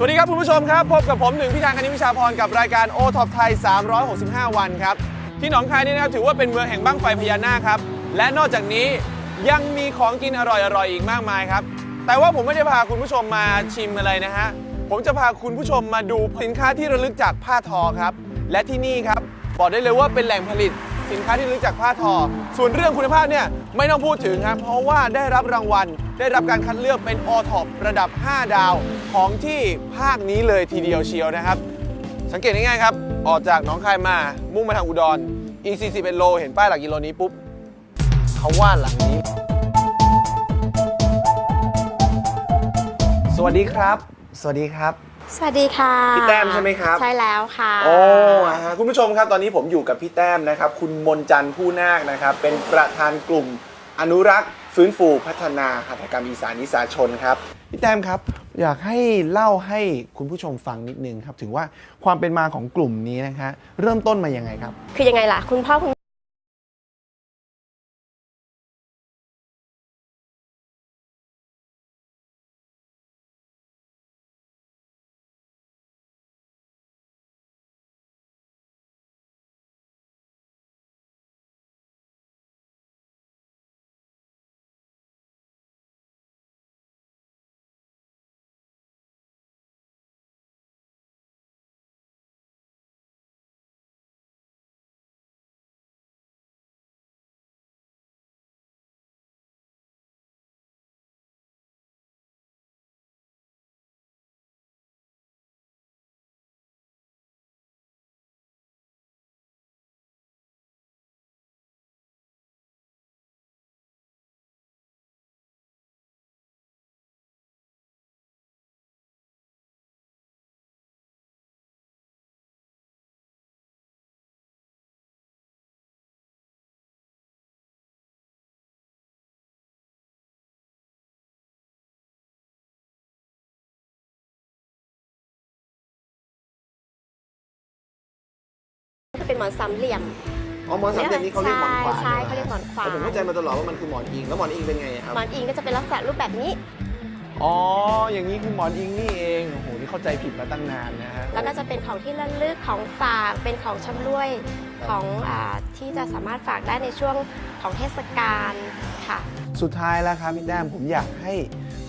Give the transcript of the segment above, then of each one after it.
สวัสดีครับคุณผู้ชมครับ พบกับผมหนึ่งพิธานคณิตวิชาพรกับรายการโอท็อปไทย 365 วันครับ ที่หนองคายนี่นะครับถือว่าเป็นเมืองแห่งบั้งไฟพญานาคครับ และนอกจากนี้ยังมีของกินอร่อยๆอีกมากมายครับ แต่ว่าผมไม่ได้พาคุณผู้ชมมาชิมอะไรนะฮะ ผมจะพาคุณผู้ชมมาดูสินค้าที่ระลึกจากผ้าทอครับ และที่นี่ครับบอกได้เลยว่าเป็นแหล่งผลิต สินค้าที่ระลึกจากผ้าทอ ส่วนเรื่องคุณภาพเนี่ยไม่ต้องพูดถึงครับ เพราะว่าได้รับรางวัล ได้รับการคัดเลือกเป็นอท็อประดับ 5 ดาวของที่ภาคนี้เลยทีเดียวเชียวนะครับ สังเกตง่ายๆครับ ออกจากหนองคายมา มุ่งมาทางอุดรอีก41โล เห็นป้ายหลักกิโลนี้ปุ๊บเขาว่าหลังนี้ สวัสดีครับ สวัสดีครับ สวัสดีค่ะพี่แต้มใช่ไหมครับ ใช่แล้วค่ะ โอ้อ่าฮะ คุณผู้ชมครับตอนนี้ผมอยู่กับพี่แต้มนะครับ คุณมนจันทร์ผู้นาคนะครับ เป็นประธานกลุ่มอนุรักษ์ฟื้นฟูพัฒนาหัตถกรรมอีสานนิสาชนครับพี่แต้มครับ อยากให้เล่าให้คุณผู้ชมฟังนิดนึงครับ ถึงว่าความเป็นมาของกลุ่มนี้นะคะ เริ่มต้นมายังไงครับ คือยังไงล่ะ คุณพ่อคุณ เป็นหมอนสามเหลี่ยมอ๋อหมอนสามเหลี่ยมนี้เขาเรียกหมอนขวานใช่ใช่เขาเรียกหมอนขวานแต่ผมเข้าใจมาตลอดว่ามันคือหมอนอิงแล้วหมอนอิงเป็นไงครับหมอนอิงก็จะเป็นลักษณะรูปแบบนี้อ๋อ อย่างนี้คือหมอนอิงนี่เอง โอ้โห นี่เข้าใจผิดมาตั้งนานนะฮะ แล้วก็จะเป็นของที่ระลึก ของฝาก เป็นของชำร่วย ของอาที่จะสามารถฝากได้ในช่วงของเทศกาล ค่ะ สุดท้ายแล้วครับพี่แต้มผมอยากให้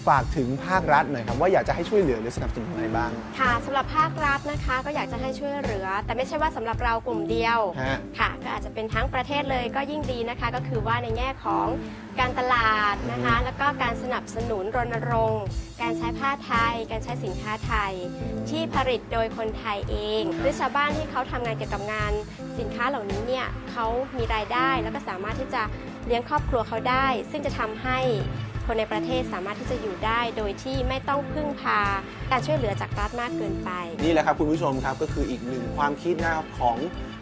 ฝากถึงภาครัฐหน่อยครับว่าอยากจะให้ช่วยเหลือหรือสนับสนุนอะไรบ้าง ค่ะสำหรับภาครัฐนะคะก็อยากจะให้ช่วยเหลือ แต่ไม่ใช่ว่าสำหรับเรากลุ่มเดียวฮะค่ะ ก็อาจจะเป็นทั้งประเทศเลยก็ยิ่งดีนะคะ ก็คือว่าในแง่ของการตลาดนะคะ แล้วก็การสนับสนุนรณรงค์การใช้ผ้าไทย การใช้สินค้าไทย ที่ผลิตโดยคนไทยเอง หรือชาวบ้านที่เขาทำงานเกี่ยวกับงานสินค้าเหล่านี้เนี่ยเขามีรายได้แล้วก็สามารถที่จะ เลี้ยงครอบครัวเขาได้ ซึ่งจะทำให้คนในประเทศสามารถที่จะอยู่ได้ โดยที่ไม่ต้องพึ่งพาการช่วยเหลือจากรัฐมากเกินไป นี่แหละครับคุณผู้ชมครับก็คืออีกหนึ่งความคิดนะครับของ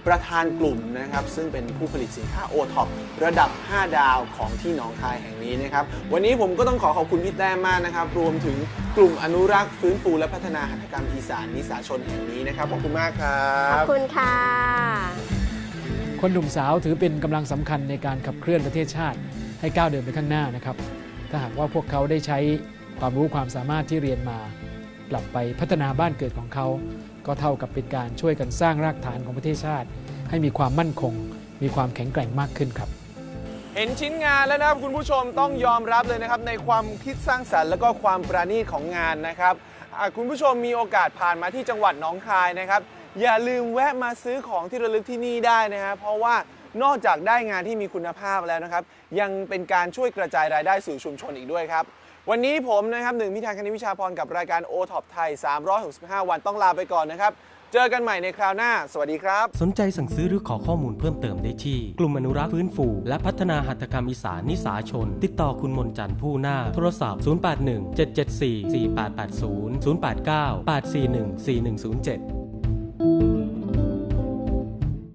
ประธานกลุ่มนะครับ ซึ่งเป็นผู้ผลิตสินค้าโอท็อประดับ 5 ดาวของที่หนองคายแห่งนี้นะครับ วันนี้ผมก็ต้องขอขอบคุณพี่แต้มมากนะครับ รวมถึงกลุ่มอนุรักษ์ฟื้นฟูและพัฒนาหัตถกรรมอีสานนิสาชนแห่งนี้นะครับขอบคุณมากครัขอบบคุณค่ะ คนหนุ่มสาวถือเป็นกำลังสำคัญในการขับเคลื่อนประเทศชาติให้ก้าวเดินไปข้างหน้านะครับ ถ้าหากว่าพวกเขาได้ใช้ความรู้ความสามารถที่เรียนมา กลับไปพัฒนาบ้านเกิดของเขา ก็เท่ากับเป็นการช่วยกันสร้างรากฐานของประเทศชาติ ให้มีความมั่นคง มีความแข็งแกร่งมากขึ้นครับ เห็นชิ้นงานแล้วนะครับคุณผู้ชมต้องยอมรับเลยนะครับในความคิดสร้างสรรค์และก็ความประณีตของงานนะครับคุณผู้ชมมีโอกาสผ่านมาที่จังหวัดหนองคายนะครับ อย่าลืมแวะมาซื้อของที่ระลึกที่นี่ได้นะฮะเพราะว่านอกจากได้งานที่มีคุณภาพแล้วนะครับ ยังเป็นการช่วยกระจายรายได้สู่ชุมชนอีกด้วยครับ วันนี้ผมนะครับหนึ่งพิธานคณิวิชาพรกับรายการ o t o p ไทย 365 วันต้องลาไปก่อนนะครับ เจอกันใหม่ในคราวหน้า สวัสดีครับ สนใจสั่งซื้อหรือขอข้อมูลเพิ่มเติมได้ที่ กลุ่มอนุรักษ์ฟื้นฟู และพัฒนาหัตถกรรมอีสานนิสาชน ติดต่อคุณมนจันทร์ผู้หน้า โทรศัพท์ 081 774 4880 089 841 4107